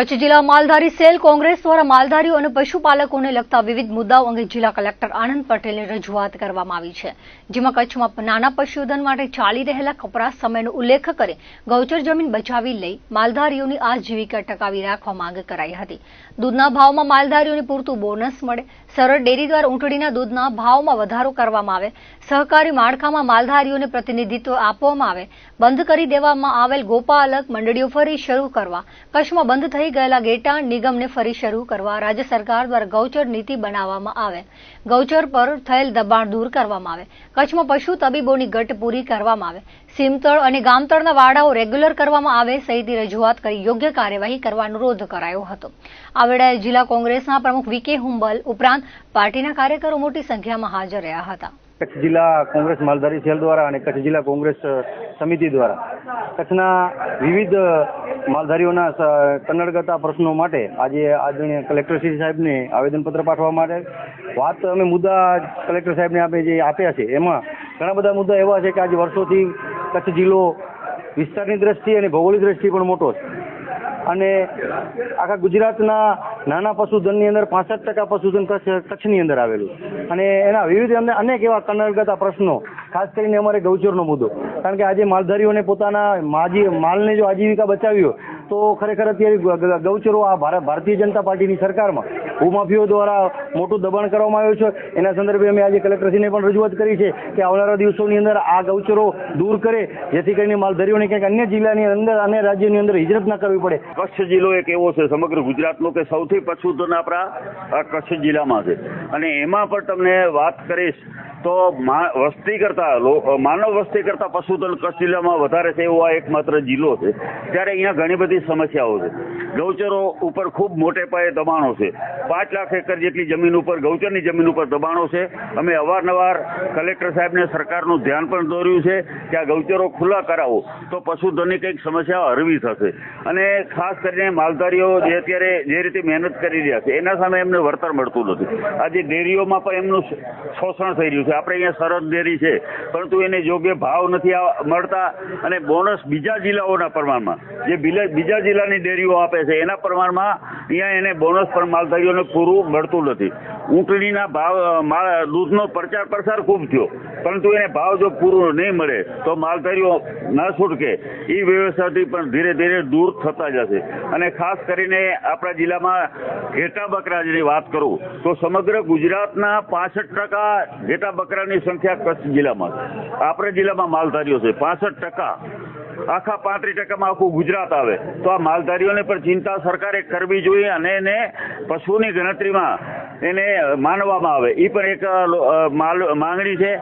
કચ્છ જિલ્લા માલધારી સેલ કોંગ્રેસ દ્વારા માલધારીઓ અને પશુપાલકોને લગતા વિવિધ મુદ્દાઓ અંગે જિલ્લા કલેક્ટર આનંદ પટેલને રજૂઆત કરવામાં આવી છે, જેમાં કચ્છમાં નાના પશુધન માટે ચાલી રહેલા કપરા સમયનો ઉલ્લેખ કરી ગૌચર જમીન બચાવી લઈ માલધારીઓની આજીવિકા ટકાવી રાખવા માંગ કરાઈ હતી. દૂધના ભાવમાં માલધારીઓને પૂરતું બોનસ મળે, સરળ ડેરી દ્વારા ઊંટડીના દૂધના ભાવમાં વધારો કરવામાં આવે, સહકારી માળખામાં માલધારીઓને પ્રતિનિધિત્વ આપવામાં આવે, બંધ કરી દેવામાં આવેલ ગોપાલક મંડળીઓ ફરી શરૂ કરવા, કચ્છમાં બંધ થઈ ગયેલા ગેટાણ નિગમને ફરી શરૂ કરવા રાજ્ય સરકાર દ્વારા ગૌચર નીતિ બનાવવામાં આવે. ગૌચર પર થયેલ દબાણ દૂર કરવામાં આવે. કચ્છમાં પશુ તબીબોની ઘટ પૂરી કરવામાં આવે. સીમતળ અને ગામતળના વાડાઓ રેગ્યુલર કરવામાં આવે સહિતની રજૂઆત કરી યોગ્ય કાર્યવાહી કરવા અનુરોધ કરાયો હતો. આ વેળાએ જિલ્લા કોંગ્રેસના પ્રમુખ વીકે હુંબલ ઉપરાંત પાર્ટીના કાર્યકરો મોટી સંખ્યામાં હાજર રહ્યા હતા. કચ્છ જિલ્લા કોંગ્રેસ માલધારી સેલ દ્વારા અને કચ્છ જિલ્લા કોંગ્રેસ સમિતિ દ્વારા. કચ્છના વિવિધ માલધારીઓના કન્નડગતા પ્રશ્નો માટે આજે આદરણીય કલેક્ટર શ્રી સાહેબને આવેદનપત્ર પાઠવવા માટે વાત અમે મુદ્દા કલેક્ટર સાહેબને આપણે જે આપ્યા છે, એમાં ઘણા બધા મુદ્દા એવા છે કે આજે વર્ષોથી કચ્છ જિલ્લો વિસ્તારની દ્રષ્ટિએ અને ભૌગોલિક દ્રષ્ટિએ પણ મોટો છે. અને આખા ગુજરાતના નાના પશુધનની અંદર પાસઠ ટકા પશુધન કચ્છ, કચ્છની અંદર આવેલું. અને એના વિવિધ અમને અનેક એવા કન્નડગતા પ્રશ્નો, ખાસ કરીને અમારે ગૌચરનો મુદ્દો. કારણ કે આજે માલધારીઓને પોતાના માજી, માલને જો આજીવિકા બચાવી હોય, તો ખરેખર અત્યારે ગૌચરો આ ભાર- ભારતીય જનતા પાર્ટીની સરકારમાં ભૂમાફીઓ દ્વારા મોટું દબાણ કરવામાં આવ્યું છે. એના સંદર્ભે અમે આજે કલેક્ટરશ્રીને પણ રજૂઆત કરી છે કે આવનારા દિવસોની અંદર આ ગૌચરો દૂર કરે, જેથી કરીને માલધારીઓને ક્યાંક અન્ય જિલ્લાની અંદર અને રાજ્યની અંદર હિજરત ના કરવી પડે. કચ્છ જિલ્લો એક એવો છે, સમગ્ર ગુજરાતનો કે સૌથી પશુધન આપણા કચ્છ જિલ્લામાં છે. અને એમાં પણ તમને વાત કરીશ તો વસ્તી કરતા માનવ વસ્તી કરતા પશુધન કચ્છ જિલ્લામાં વધારે છે એવો આ એકમાત્ર જિલ્લો છે. ત્યારે અહીંયા ઘણી બધી સમસ્યાઓ છે. ગૌચરો ઉપર ખૂબ મોટે પાયે દબાણો છે. પાંચ લાખ એકર જેટલી જમીન ઉપર ગૌચરની જમીન ઉપર દબાણો છે. અમે અવારનવાર કલેક્ટર સાહેબને સરકારનું ધ્યાન પણ દોર્યું છે કે આ ગૌચરો ખુલ્લા કરાવો, તો પશુધનની કંઈક સમસ્યા હળવી થશે. અને ખાસ કરીને માલધારીઓ જે અત્યારે જે રીતે મહેનત કરી રહ્યા છે, એના સામે એમને વળતર મળતું નથી. આજે ડેરીઓમાં પણ એમનું શોષણ થઈ રહ્યું છે. આપણે અહીંયા સરહદ ડેરી છે, પરંતુ એને યોગ્ય ભાવ નથી મળતા. અને બોનસ બીજા જિલ્લાઓના પ્રમાણમાં, જે બીજા જિલ્લાની ડેરીઓ આપે છે, એના પ્રમાણમાં અહીંયા એને બોનસ પણ માલધારીઓને પૂરું મળતું નથી. ઊંટણીના ભાવ દૂધનો પ્રચાર પ્રસાર ખૂબ થયો. પરંતુ એને ભાવ જો પૂરું નહીં મળે, તો માલધારીઓ ન છૂટકે. એ વ્યવસ્થાથી પણ ધીરે ધીરે દૂર થતા જશે. અને ખાસ કરીને આપણા જિલ્લામાં ઘેટા બકરાની વાત કરું, તો સમગ્ર ગુજરાતના પાસઠ ટકા ઘેટા બકરાની સંખ્યા કચ્છ જિલ્લામાં આપણા જિલ્લામાં માલધારીઓ છે, પાસઠ ટકા. આખા પાંત્રીસ ટકામાં આખું ગુજરાત આવે. તો આ માલધારીઓને પણ ચિંતા સરકારે કરવી જોઈએ અને એને પશુની ગણતરીમાં એને માનવામાં આવે. એ પણ એક માલ, માંગણી છે.